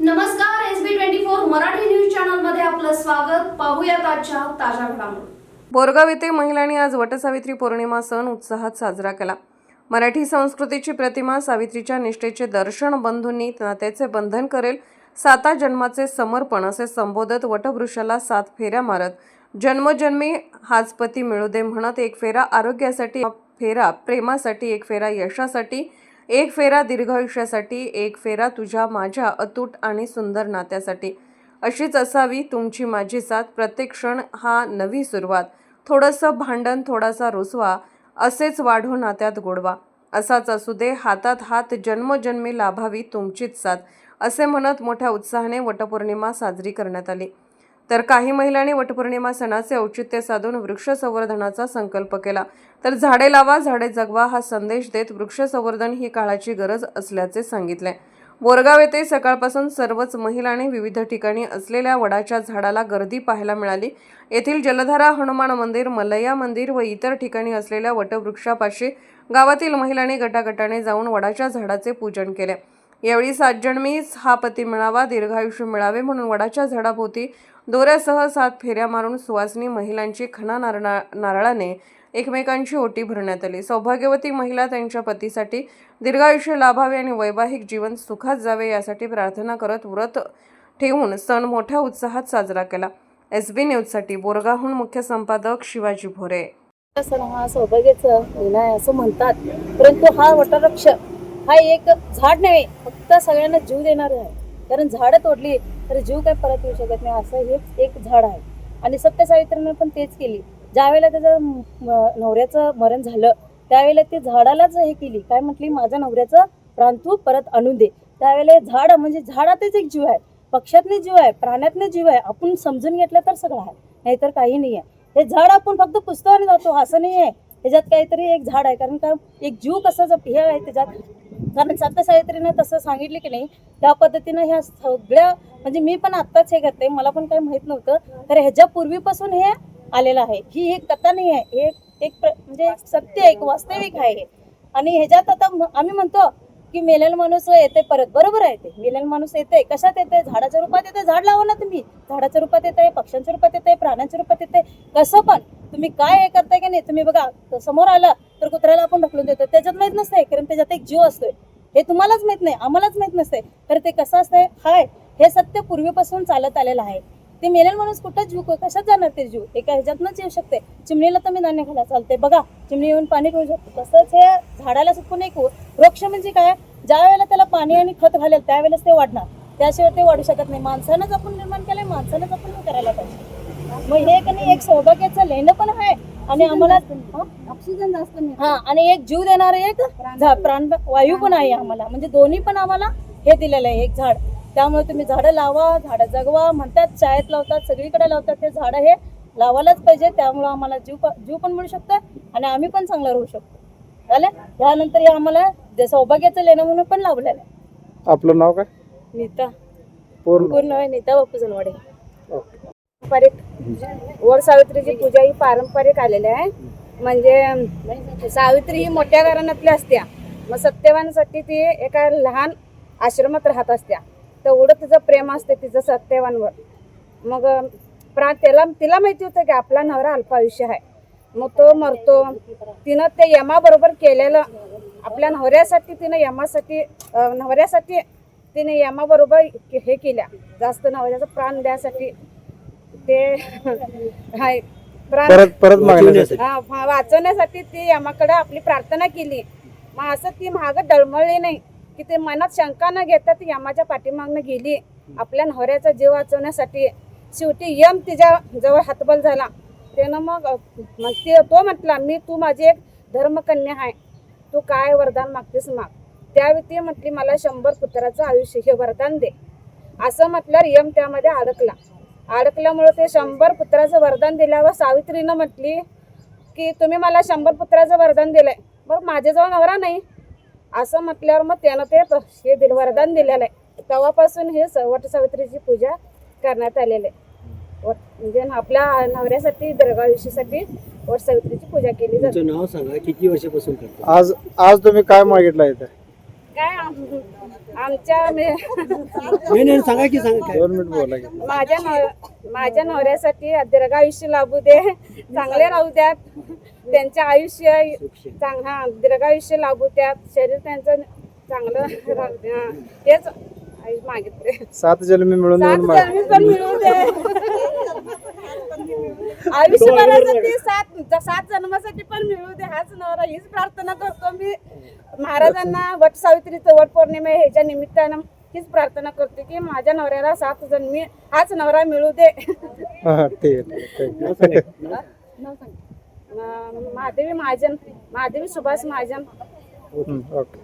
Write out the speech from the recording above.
नमस्कार S B twenty four Marathi news चॅनलमध्ये आपलं स्वागत. पाहूया आजच्या ताज्या घडामोडी. बोरगाव येथे महिलांनी आज वटसावित्री पौर्णिमा सण उत्साहात साजरा केला. मराठी संस्कृतीची प्रतिमा सावित्रीच्या निष्ठेचे दर्शन बंधूंनी नात्याचे बंधन करेल. साता जन्माचे समर्पण असे संबोधत वटवृक्षाला सात फेऱ्या मारत जन्मजन्मी हाजपती मिळू दे म्हणत एक फेरा आरोग्यासाठी फेरा प्रेमासाठी एक फेरा यशासाठी एक फेरा दीर्घायुष्यासाठी एक फेरा तुझ्या माझ्या अतूट आणि सुंदर नात्यासाठी. अशीच असावी तुमची माझी साथ. प्रत्येक क्षण हा नवी सुरुवात. थोडंसं भांडण थोडासा रुसवा. असेच वाढो नात्यात गोडवा. असाच असू दे. हातात हात जन्मजन्मी लाभावी तुमचीच साथ. असे म्हणत मोठ्या उत्साहाने वटपौर्णिमा साजरी करण्यात आली. तर काही महिलांनी वटपौर्णिमा सणाचे औचित्य साधून वृक्ष संवर्धनाचा संकल्प केला. तर झाडे लावा झाडे जगवा हा संदेश देत वृक्ष संवर्धन ही काळाची गरज असल्याचे सांगितले. बोरगाव येथे सकाळपासून सर्वच महिलांनी विविध ठिकाणी असलेल्या वडाच्या झाडाला गर्दी पाहायला मिळाली. येथील जलधारा हनुमान मंदिर मलया मंदिर व इतर ठिकाणी असलेल्या वटवृक्षापाशी गावातील महिलांनी गटागटाने जाऊन वडाच्या झाडाचे पूजन केले. यावेळी सातजन्मीच हा पती मिळावा दीर्घायुष्य मिळावे म्हणून वडाच्या झाडाभोवती दोऱ्यासह सात फेऱ्या मारून सुवासनी महिलांची खणा नारणा नारळाने एकमेकांची ओटी भरण्यात आली. सौभाग्यवती महिला त्यांच्या पतीसाठी दीर्घायुष्य लाभावे आणि वैवाहिक जीवन सुखात जावे यासाठी प्रार्थना करत व्रत ठेवून सण मोठ्या उत्साहात साजरा केला. एस बी न्यूजसाठी बोरगाहून मुख्य संपादक शिवाजी भोरे. सण हा सौभाग्याचा निर्णय असं म्हणतात परंतु हा वटवृक्ष हा एक झाड नव्हे फक्त सगळ्यांना जीव देणारं आहे. कारण झाडं तोडली तर जीव काय परत येऊ शकत नाही असं हे एक झाड आहे. आणि सत्य सावित्रीनं पण तेच केली. ज्यावेळेला त्याचं नवऱ्याचं मरण झालं त्यावेळेला ते झाडालाच हे केली. काय म्हटली? माझ्या नवऱ्याचं प्राण तू परत आणून दे. त्यावेळेला झाड म्हणजे झाडातच एक जीव आहे. पक्षातने जीव आहे प्राण्यातने जीव आहे. आपण समजून घेतलं तर सगळं आहे. नाहीतर काही नाही आहे हे झाड आपण फक्त पुस्तकाने जातो. असं नाही आहे त्याच्यात काहीतरी एक झाड आहे. कारण का? एक जीव कसा जप हे आहे त्याच्यात कारण सत्य सावित्रीनं तसं सांगितलं की नाही त्या पद्धतीनं ह्या सगळ्या म्हणजे मी पण आत्ताच हे करते मला पण काही माहीत नव्हतं तर ह्याच्या पूर्वीपासून हे आलेलं आहे. ही एक कथा नाही आहे हे एक म्हणजे सत्य आहे, एक वास्तविक आहे. हे. आणि ह्याच्यात आता आम्ही म्हणतो की मेलेल माणूस येते परत बरोबर आहे ते. मेलेल माणूस येते कशात येते? झाडाच्या रूपात येते झाड लावा ना तुम्ही. झाडाच्या रूपात येते पक्ष्यांच्या रूपात येते प्राण्यांच्या रूपात येते कसं पण. तुम्ही काय हे करताय की नाही तुम्ही बघा समोर आलं कुत्र्याला आपण ढकलून देतो त्याच्यात माहीत नसतंय कारण त्याच्यात एक जीव असतोय. हे तुम्हालाच माहीत नाही आम्हालाच माहीत नसतंय. तर ते कसं असतंय? हाय हे सत्य पूर्वीपासून चालत आलेलं आहे. ते मेलेल माणूस कुठं जीव कशात जाणार ते जीव? एका ह्याच्यातनंच येऊ शकते चिमणीला तर मी धान्य खायला चालते बघा चिमणी येऊन पाणी पिऊ शकतो. तसंच हे झाडाला सुकून एक वृक्ष म्हणजे काय? ज्या वेळेला त्याला पाणी आणि खत घालेल त्यावेळेस ते वाढणार. त्याशिवाय ते वाढू शकत नाही. माणसानंच आपण निर्माण केलंय माणसानंच आपण करायला पाहिजे. मग हे कधी एक सौभाग्याचं लेणं पण आहे. आणि आम्हाला ऑक्सिजन जास्त हा आणि एक जीव देणारं एक प्राण. वायू पण आहे आम्हाला. म्हणजे दोन्ही पण आम्हाला हे दिलेलं आहे एक झाड. त्यामुळे तुम्ही झाडं लावा झाडं जगवा. म्हणतात शाळेत लावतात सगळीकडे लावतात. ते झाडं हे लावायलाच पाहिजे. त्यामुळं आम्हाला जीव जीव पण मिळू शकतं आणि आम्ही पण चांगलं राहू शकतो. झालं? त्यानंतर हे आम्हाला जे सौभाग्याचं लेणं म्हणून पण लावलेलं आहे. आपलं नाव काय? नीता. पूर्ण. पूर्ण आहे नीता बापू जनवाडे ओके. पारंपरिक वर सावित्रीची पूजा ही पारंपरिक आलेली आहे. म्हणजे सावित्री ही मोठ्या घराण्यातल्या असत्या. मग सत्यवानासाठी ती एका लहान आश्रमात राहत असत्या. तेवढं तिचं प्रेम असते तिचं सत्यवानवर. मग प्रा त्याला तिला माहिती होतं की आपला नवरा अल्पायुष्य आहे. मग तो मरतो. तिनं ते यमाबरोबर केलेलं आपल्या नवऱ्यासाठी तिनं यमासाठी नवऱ्यासाठी तिने यमाबरोबर हे केल्या. जास्त नवऱ्याचं प्राण द्यासाठी. ते हाय प्राण परत परत मागण्यासाठी. हा, वा- वाचवण्यासाठी ती यमाकडे आपली प्रार्थना केली. मग असं ती महाग डळमळली नाही. की ते मनात शंका न घेता ती यमाच्या पाठीमागनं गेली. आपल्या नवऱ्याचा जीव वाचवण्यासाठी शेवटी यम तिच्या जवळ हातबल झाला. त्यानं मग मग ती तो म्हटला मी तू माझी एक धर्मकन्या आहे तू काय वरदान मागतेस माग. त्यावेळी ती म्हटली मला शंभर पुत्राचं आयुष्य हे वरदान दे. असं म्हटल्यावर यम त्यामध्ये अडकला. अडकल्यामुळे ते शंभर पुत्राचं वरदान दिल्यावर सावित्रीनं म्हटली की तुम्ही मला शंभर पुत्राचं वरदान दिलंय. बरं माझ्याजवळ नवरा नाही. असं म्हटल्यावर मग त्यानं ते हे दिलं वरदान दिलेलं आहे. तेव्हापासून हे स- वट सावित्रीची पूजा करण्यात आलेली आहे. वट म्हणजे आपल्या नवऱ्यासाठी दीर्घायुष्यासाठी वट सावित्रीची पूजा केली जाते. नाव सांगा किती वर्षापासून करता? आज आज तुम्ही काय मागितलं इथे? काय आम- आमच्या मे- नाही नाही सांगा की सांगा दोन मिनिट बोला की. माझ्या नव माझ्या नवऱ्यासाठी दीर्घ आयुष्य लाभू दे चांगले राहू द्यात त्यांचे आयुष्य चांग हा दीर्घ आयुष्य लाभू द्यात शरीर त्यांचं चांगलं राहू द्या. हा. हेच आई मागितले सात जन्मी मिळून सात जन्मी पण मिळू दे. आयुष्यभरासाठी सात सात जन्मासाठी पण मिळू दे हाच नवरा. हीच प्रार्थना करतो मी. महाराजांना वट सावित्रीचं वट पौर्णिमा ह्याच्या निमित्तानं हीच प्रार्थना करते की माझ्या नवऱ्याला सात जन्मी हाच नवरा मिळू दे. हा महादेवी महाजन महादेवी सुभाष महाजन. ओके.